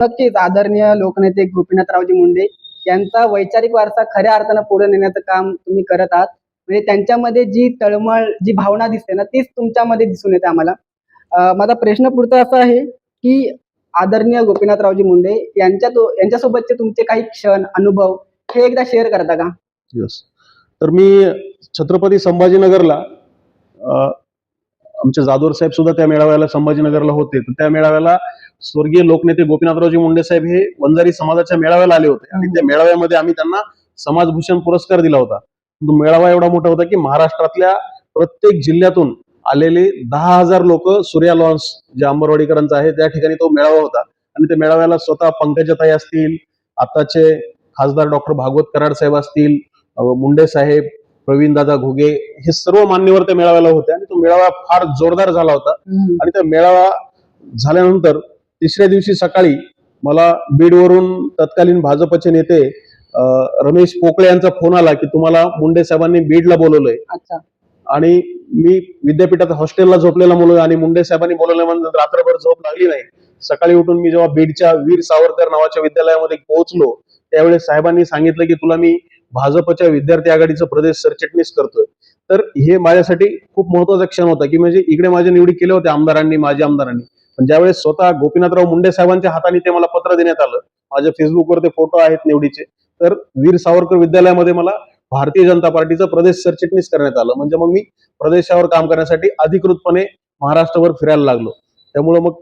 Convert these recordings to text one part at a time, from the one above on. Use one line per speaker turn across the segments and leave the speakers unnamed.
नक्कीच आदरणीय लोकनेते गोपीनाथरावजी मुंडे यांचा वैचारिक वारसा खऱ्या अर्थानं पुढे नेण्याचं काम तुम्ही करत आहात. म्हणजे त्यांच्यामध्ये जी तळमळ जी भावना दिसते ना तीच तुमच्यामध्ये दिसून येते आम्हाला. माझा प्रश्न पुढचा असा आहे की आदरणीय गोपीनाथरावजी मुंडे यांच्या तो यांच्यासोबतचे तुमचे काही क्षण अनुभव हे एकदा शेअर करता का?
तर मी छत्रपती संभाजीनगरला आमचे जाधवर साहेब सुद्धा त्या मेळाव्याला संभाजीनगरला होते. तर त्या मेळाव्याला स्वर्गीय लोकनेते गोपीनाथरावजी मुंडे साहेब हे वंजारी समाजाच्या मेळाव्याला आले होते. आणि त्या मेळाव्यामध्ये आम्ही त्यांना समाजभूषण पुरस्कार दिला होता. तो मेळावा एवढा मोठा होता की महाराष्ट्रातल्या प्रत्येक जिल्ह्यातून आलेले दहा हजार लोक सूर्या लॉन्स जे अंबरवाडीकरांचा आहे त्या ठिकाणी तो मेळावा होता. आणि त्या मेळाव्याला स्वतः पंकजाताई असतील आताचे खासदार डॉक्टर भागवत कराड साहेब असतील मुंडे साहेब प्रवीण दादा घुगे हे सर्व मान्यवर त्या मेळाव्याला होते आणि तो मेळावा फार जोरदार झाला होता. आणि त्या मेळावा झाल्यानंतर तिसऱ्या दिवशी सकाळी मला बीडवरून तत्कालीन भाजपचे नेते रमेश पोकळे यांचा फोन आला की तुम्हाला मुंडे साहेबांनी बीडला बोलवलंय. आणि मी विद्यापीठात हॉस्टेलला झोपलेला मुलगा आणि मुंडे साहेबांनी बोलवल्यानंतर रात्रभर झोप लागली नाही. सकाळी उठून मी जेव्हा बीडच्या वीर सावरकर नावाच्या विद्यालयामध्ये पोहोचलो त्यावेळेस साहेबांनी सांगितलं की तुला मी भाजपच्या विद्यार्थी आघाडीचं प्रदेश सरचिटणीस करतोय. तर हे माझ्यासाठी खूप महत्त्वाचा क्षण होता की म्हणजे इकडे माझ्या निवडी केल्या होत्या आमदारांनी माजी आमदारांनी. पण ज्यावेळेस स्वतः गोपीनाथराव मुंडे साहेबांच्या हाताने ते मला पत्र देण्यात आलं माझ्या फेसबुकवर ते फोटो आहेत निवडीचे तर वीर सावरकर विद्यालयामध्ये मला भारतीय जनता पार्टीचं प्रदेश सरचिटणीस करण्यात आलं. म्हणजे मग मी प्रदेशावर काम करण्यासाठी अधिकृतपणे महाराष्ट्रभर फिरायला लागलो. त्यामुळे मग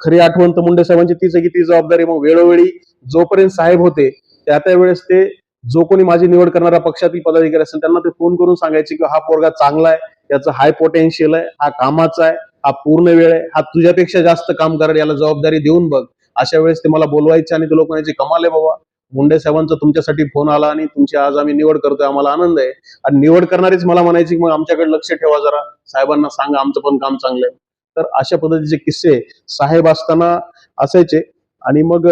खरी आठवण तर मुंडे साहेबांची तीच आहे की ती जबाबदारी मग वेळोवेळी जोपर्यंत साहेब होते त्या त्या वेळेस ते जो कोणी माझी निवड करणारा पक्षातील पदाधिकारी असेल त्यांना ते फोन करून सांगायचे की हा पोरगा चांगला आहे याचं हाय पोटेन्शियल आहे हा कामाचा आहे हा पूर्ण वेळ आहे हा तुझ्यापेक्षा जास्त काम करेल याला जबाबदारी देऊन बघ. अशा वेळेस ते मला बोलवायचे आणि ते लोक म्हणायचे कमाल आहे बाबा. मुंडे साहेबांचा तुमच्यासाठी फोन आला आणि तुमची आज आम्ही निवड करतोय आम्हाला आनंद आहे. आणि निवड करणारीच मला म्हणायची मग आमच्याकडे लक्ष ठेवा जरा. साहेबांना सांगा आमचं पण काम चांगलं आहे. तर अशा पद्धतीचे किस्से साहेब असताना असायचे. आणि मग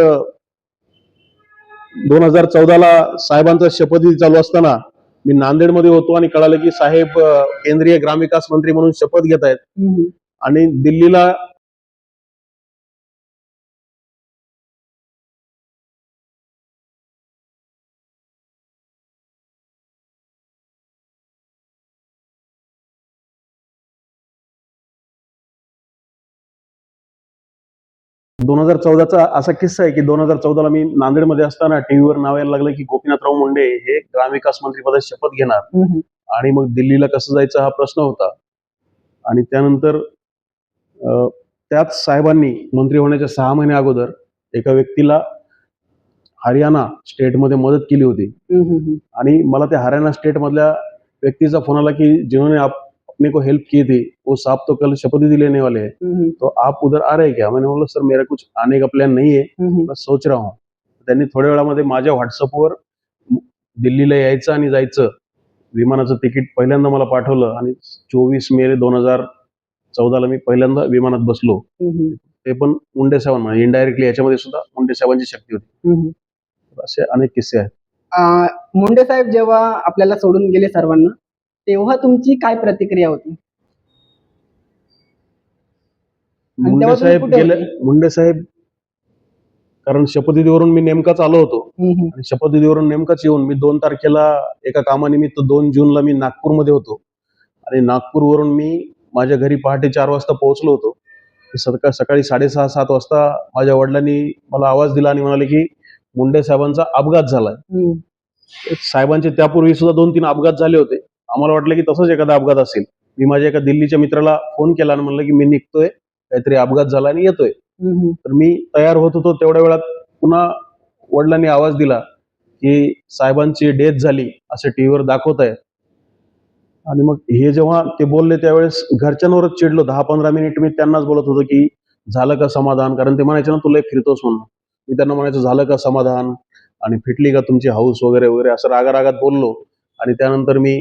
दोन हजार चौदाला साहेबांचा शपथविधी चालू असताना मी नांदेडमध्ये होतो आणि कळालं की साहेब केंद्रीय ग्रामविकास मंत्री म्हणून शपथ घेत आहेत. आणि दिल्लीला दोन हजार चौदाचा असा किस्सा आहे की दोन हजार चौदाला मी नांदेडमध्ये असताना टीव्हीवर नाव यायला लागलं की गोपीनाथराव मुंडे हे ग्रामविकास मंत्री पदाची शपथ घेणार. आणि मग दिल्लीला कसं जायचं हा प्रश्न होता. आणि त्यानंतर त्याच साहेबांनी मंत्री होण्याच्या सहा महिने अगोदर एका व्यक्तीला हरियाणा स्टेटमध्ये मदत केली होती. आणि मला त्या हरियाणा स्टेट मधल्या व्यक्तीचा फोन आला की जिन्होंने आप अपने को हेल्प की थी वो साहब तो कल शपथ लेने वाले हैं। तो आप उधर आ रहे हैं क्या? मैंने बोला सर मेरा कुछ आने का प्लान नहीं है। मैं सोच रहा हूँ। त्यांनी थोड्या वेळामध्ये माझ्या व्हॉट्सअपवर दिल्लीला यायचं आणि जायचं. विमानाचं तिकीट पहिल्यांदा मला पाठवलं आणि चोवीस मे दोन हजार चौदाला मी पहिल्यांदा विमानात बसलो. ते पण मुंडे साहेबांना इनडायरेक्टली याच्यामध्ये सुद्धा मुंडे साहेबांची शक्ती होती. असे अनेक किस्से आहेत.
मुंडे साहेब जेव्हा आपल्याला सोडून गेले सर्वांना तेव्हा तुमची काय प्रतिक्रिया होती?
मुंडे साहेब गेले? मुंडे साहेब कारण शपथविधीवरून मी नेमकाच आलो होतो. आणि शपथविधीवरून नेमकाच येऊन मी दोन तारखेला एका कामानिमित्त दोन जूनला मी नागपूरमध्ये होतो. आणि नागपूरवरून मी माझ्या घरी पहाटे चार वाजता पोहोचलो होतो. सकाळ सकाळी साडेसहा सात वाजता माझ्या वडिलांनी मला आवाज दिला आणि म्हणाले की मुंडे साहेबांचा अपघात झालाय. साहेबांचे त्यापूर्वी सुद्धा दोन तीन अपघात झाले होते. आम्हाला वाटलं की तसंच एखादा अपघात असेल. मी माझ्या एका दिल्लीच्या मित्राला फोन केला आणि म्हणलं की मी निघतोय काहीतरी अपघात झाला आणि येतोय. तर मी तयार होत होतो तेवढ्या वेळात पुन्हा वडिलांनी आवाज दिला की साहेबांची डेथ झाली असे टीव्हीवर दाखवत आहेत आणि मग हे जेव्हा ते बोलले त्यावेळेस घरच्यांवरच चिडलो. दहा पंधरा मिनिट मी त्यांनाच बोलत होतो की झालं का समाधान? कारण ते म्हणायचे ना तुला फिरतोस म्हणून. मी त्यांना म्हणायचं झालं का समाधान? आणि फिटली का तुमची हाऊस वगैरे वगैरे? असं रागा रागात बोललो. आणि त्यानंतर मी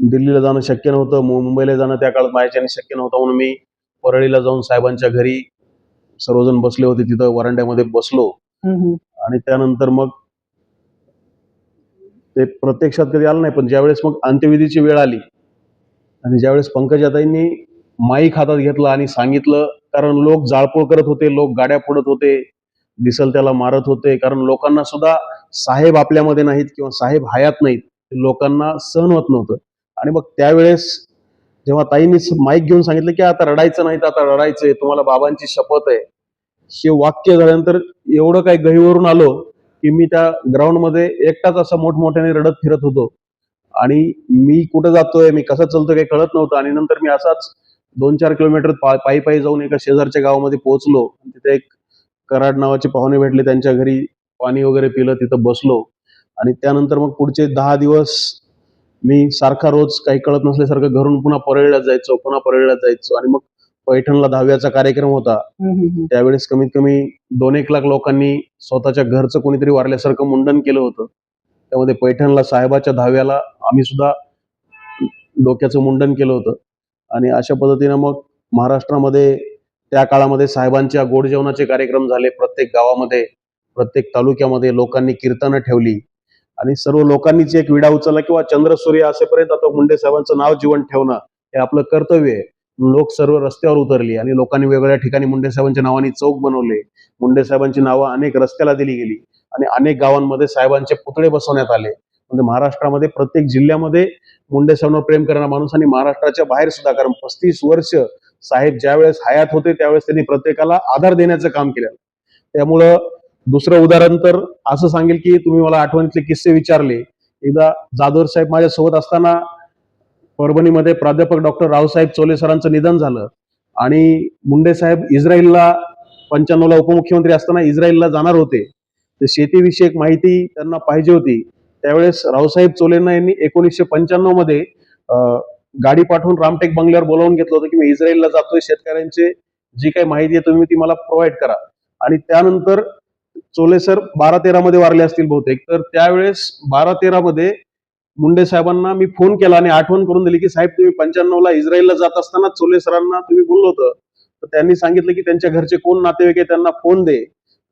दिल्लीला जाणं शक्य नव्हतं. मुंबईला जाणं त्या काळात माझ्याच्याने शक्य नव्हतं म्हणून मी परळीला जाऊन साहेबांच्या घरी सर्वजण बसले होते. तिथं वरांड्यामध्ये बसलो. आणि त्यानंतर मग ते प्रत्यक्षात कधी आलं नाही पण ज्यावेळेस मग अंत्यविधीची वेळ आली आणि ज्यावेळेस पंकजाताईंनी माईक हातात घेतला आणि सांगितलं कारण लोक जाळपोळ करत होते लोक गाड्या फोडत होते दिसल त्याला मारत होते कारण लोकांना सुद्धा साहेब आपल्यामध्ये नाहीत किंवा साहेब हयात नाहीत. लोकांना सहन होत नव्हतं. आणि मग त्यावेळेस जेव्हा ताईंनी माईक घेऊन सांगितलं की आता रडायचं नाही तर आता रडायचंय तुम्हाला बाबांची शपथ आहे. हे वाक्य झाल्यानंतर एवढं काही गहीवरून आलो की मी त्या ग्राउंडमध्ये एकटाच असं मोठमोठ्याने रडत फिरत होतो. आणि मी कुठं जातोय मी कसं चलतो काही कळत नव्हतं. आणि नंतर मी असाच दोन चार किलोमीटर पायी पायी जाऊन एका शेजारच्या गावामध्ये पोहोचलो. तिथे एक कराड नावाचे पाहुणे भेटले त्यांच्या घरी पाणी वगैरे पिलं तिथं बसलो. आणि त्यानंतर मग पुढचे दहा दिवस मी सारखा रोज काही कळत नसल्यासारखं घरून पुन्हा परळीला जायचो पुन्हा परळीला जायचो. आणि मग पैठणला दहाव्याचा कार्यक्रम होता. त्यावेळेस कमीत कमी दोन एक लाख लोकांनी स्वतःच्या घरचं कोणीतरी वारल्यासारखं मुंडन केलं होतं. त्यामध्ये पैठणला साहेबाच्या दहाव्याला आम्ही सुद्धा डोक्याचं मुंडन केलं होतं. आणि अशा पद्धतीनं मग महाराष्ट्रामध्ये त्या काळामध्ये साहेबांच्या गोड जेवणाचे कार्यक्रम झाले. प्रत्येक गावामध्ये प्रत्येक तालुक्यामध्ये लोकांनी कीर्तनं ठेवली. आणि सर्व लोकांनीच एक विडा उचलला किंवा चंद्रसूर्य असेपर्यंत आता मुंडे साहेबांचं नाव जिवंत ठेवणं हे आपलं कर्तव्य आहे. लोक सर्व रस्त्यावर उतरली आणि लोकांनी वेगवेगळ्या ठिकाणी मुंडे साहेबांच्या नावाने चौक बनवले. मुंडे साहेबांची नावं अनेक रस्त्याला दिली गेली आणि अनेक गावांमध्ये साहेबांचे पुतळे बसवण्यात आले. म्हणजे महाराष्ट्रामध्ये प्रत्येक जिल्ह्यामध्ये मुंडे साहेबांवर प्रेम करणारा माणूस आणि महाराष्ट्राच्या बाहेर सुद्धा कारण पस्तीस वर्ष साहेब ज्यावेळेस हयात होते त्यावेळेस त्यांनी प्रत्येकाला आधार देण्याचं काम केलं. त्यामुळं दुसरं उदाहरण तर असं सांगेल की तुम्ही मला आठवणीतले किस्से विचारले. एकदा जाधवर साहेब माझ्यासोबत असताना परभणीमध्ये प्राध्यापक डॉक्टर रावसाहेब चोले सरांचं निधन झालं. आणि मुंडे साहेब इस्रायलला पंच्याण्णवला उपमुख्यमंत्री असताना इस्रायलला जाणार होते. ते शेतीविषयक माहिती त्यांना पाहिजे होती. त्यावेळेस रावसाहेब चोलेंना यांनी एकोणीसशे पंच्याण्णवमध्ये गाडी पाठवून रामटेक बंगल्यावर बोलावून घेतलं होतं की मी इस्रायलला जातोय. शेतकऱ्यांचे जी काही माहिती आहे तुम्ही ती मला प्रोव्हाइड करा. आणि त्यानंतर चोले सर बारा तेरा मध्ये वारले असतील बहुतेक. तर त्यावेळेस बारा तेरा मध्ये मुंडे साहेबांना मी फोन केला आणि आठवण करून दिली की साहेब तुम्ही पंच्याण्णवला इस्रायलला जात असताना चोले सरांना तुम्ही बोललो होतं. तर त्यांनी सांगितलं की त्यांच्या घरचे कोण नातेवाईक आहे त्यांना फोन दे.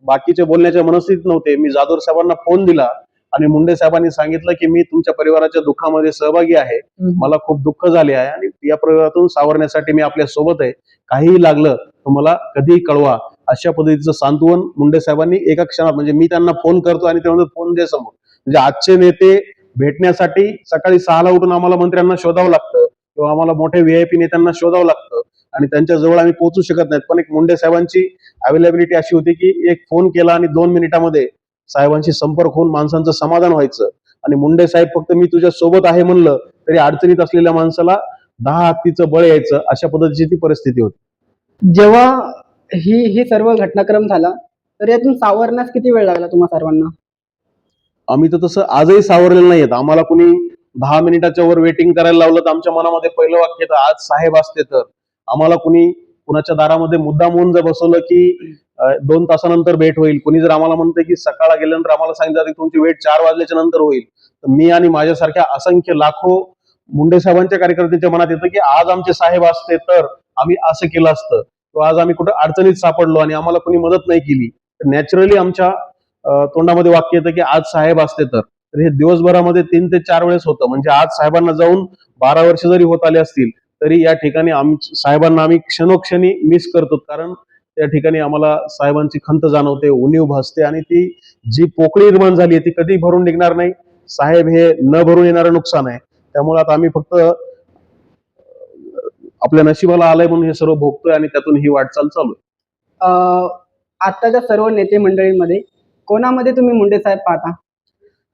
बाकीचे बोलण्याच्या मनस्थितीत नव्हते. मी जाधवर साहेबांना फोन दिला आणि मुंडे साहेबांनी सांगितलं की मी तुमच्या परिवाराच्या दुःखामध्ये सहभागी आहे. मला खूप दुःख झाले आहे आणि या परिवारातून सावरण्यासाठी मी आपल्यासोबत आहे. काहीही लागलं तर मला कधीही कळवा. अशा पद्धतीचं सांत्वन मुंडे साहेबांनी एका क्षणात म्हणजे मी त्यांना फोन करतो आणि ते म्हणतात फोन दे समोर. म्हणजे आजचे नेते भेटण्यासाठी सकाळी सहाला उठून आम्हाला मंत्र्यांना शोधावं लागतं किंवा आम्हाला मोठे व्हीआयपी नेत्यांना शोधावं लागतं आणि त्यांच्या जवळ आम्ही पोहोचू शकत नाहीत. पण एक मुंडे साहेबांची अवेलेबिलिटी अशी होती की एक फोन केला आणि दोन मिनिटामध्ये साहेबांशी संपर्क होऊन माणसांचं समाधान व्हायचं. आणि मुंडे साहेब फक्त मी तुझ्या सोबत आहे म्हणलं तरी अडचणीत असलेल्या माणसाला दहा हत्तीचं बळ यायचं. अशा पद्धतीची ती परिस्थिती होती.
जेव्हा ही ही सर्व घटनाक्रम झाला तर यातून सावरण्यास किती वेळ लागला तुम्हा सर्वांना?
आम्ही तर तसं आजही सावरलेलं नाहीयेत आम्हाला कुणी दहा मिनिटाच्या वर वेटिंग करायला लावलं तर आमच्या मनामध्ये पहिलं वाक्य तर आज साहेब असते तर. आम्हाला कुणी कुणाच्या दारामध्ये मुद्दाम होऊन जर बसवलं की दोन तासानंतर भेट होईल. कुणी जर आम्हाला म्हणतंय की सकाळला गेल्यानंतर आम्हाला सांगितलं की तुमची वेट चार वाजल्याच्या नंतर होईल. तर मी आणि माझ्यासारख्या असंख्य लाखो मुंडे साहेबांच्या कार्यकर्त्यांच्या मनात येतं की आज आमचे साहेब असते तर आम्ही असं केलं असतं. किंवा आज आम्ही कुठं अडचणीत सापडलो आणि आम्हाला कोणी मदत नाही केली तर नॅचरली आमच्या तोंडामध्ये वाक्य येतं की आज साहेब असते तर. तर हे दिवसभरामध्ये तीन ते चार वेळेस होतं. म्हणजे आज साहेबांना जाऊन बारा वर्ष जरी होत आले असतील तरी या ठिकाणी आम साहेबांना आम्ही क्षणोक्षणी मिस करतो. कारण त्या ठिकाणी आम्हाला साहेबांची खंत जाणवते उणीव भासते आणि ती जी पोकळी निर्माण झाली आहे ती कधी भरून निघणार नाही. साहेब हे न भरून येणारं नुकसान आहे. त्यामुळे आता आम्ही फक्त आपल्या नशिबाला आलंय म्हणून हे सर्व भोगतोय आणि त्यातून ही वाटचाल चालू आहे.
अं, आताच्या सर्व नेते मंडळीमध्ये कोणामध्ये तुम्ही मुंडे साहेब पाहता?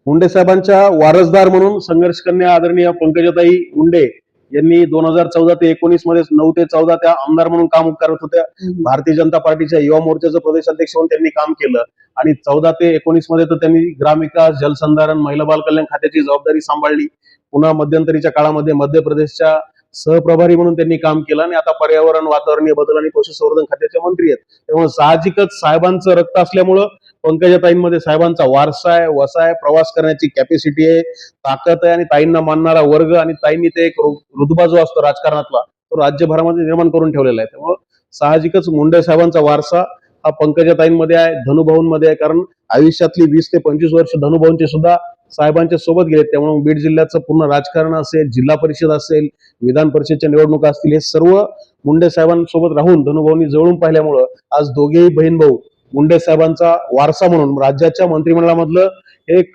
मुंडे साहेबांच्या वारसदार म्हणून संघर्ष कन्या आदरणीय पंकजाताई मुंडे यांनी दोन हजार चौदा ते एकोणीसमध्ये नऊ ते चौदा त्या आमदार म्हणून काम करत होत्या. भारतीय जनता पार्टीच्या युवा मोर्चाचं प्रदेश अध्यक्ष म्हणून त्यांनी काम केलं. आणि चौदा ते एकोणीसमध्ये तर त्यांनी ग्रामविकास जलसंधारण महिला बाल कल्याण खात्याची जबाबदारी सांभाळली. पुन्हा मध्यंतरीच्या काळामध्ये मध्य प्रदेशच्या सहप्रभारी म्हणून त्यांनी काम केलं आणि आता पर्यावरण वातावरणीय बदल आणि पशुसंवर्धन खात्याचे मंत्री आहेत. त्यामुळे साहजिकच साहेबांचं रक्त असल्यामुळं पंकजाताईंमध्ये साहेबांचा वारसा आहे वसा आहे प्रवास करण्याची कॅपॅसिटी आहे ताकद आहे आणि ताईंना मानणारा वर्ग आणि ताईंनी ते एक रु- रुतबा जो असतो राजकारणातला तो राज्यभरामध्ये निर्माण करून ठेवलेला आहे. त्यामुळं साहजिकच मुंडे साहेबांचा वारसा हा पंकजाताईंमध्ये आहे धनुभाऊंमध्ये आहे. कारण आयुष्यातली वीस ते पंचवीस वर्ष धनुभाऊंचे सुद्धा साहेबांच्या सोबत गेले त्यामुळे बीड जिल्ह्याचं पूर्ण राजकारण असेल जिल्हा परिषद असेल विधान परिषदच्या निवडणुका असतील हे सर्व मुंडे साहेबांसोबत राहून धनुभाऊंनी जवळून पाहिल्यामुळं आज दोघेही बहीण भाऊ मुंडे साहेबांचा वारसा म्हणून राज्याच्या मंत्रिमंडळामधलं एक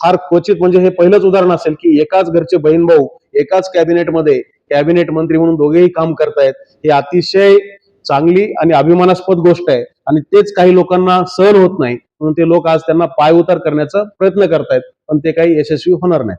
फार क्वचित म्हणजे हे पहिलंच उदाहरण असेल की एकाच घरचे बहीण भाऊ एकाच कॅबिनेटमध्ये कॅबिनेट मंत्री म्हणून दोघेही काम करतायत हे अतिशय चांगली आणि अभिमानास्पद गोष्ट आहे. आणि तेच काही लोकांना सहन होत नाही. म्हणून ते लोक आज त्यांना पाय उतार करण्याचा प्रयत्न करतायत पण ते काही यशस्वी होणार नाही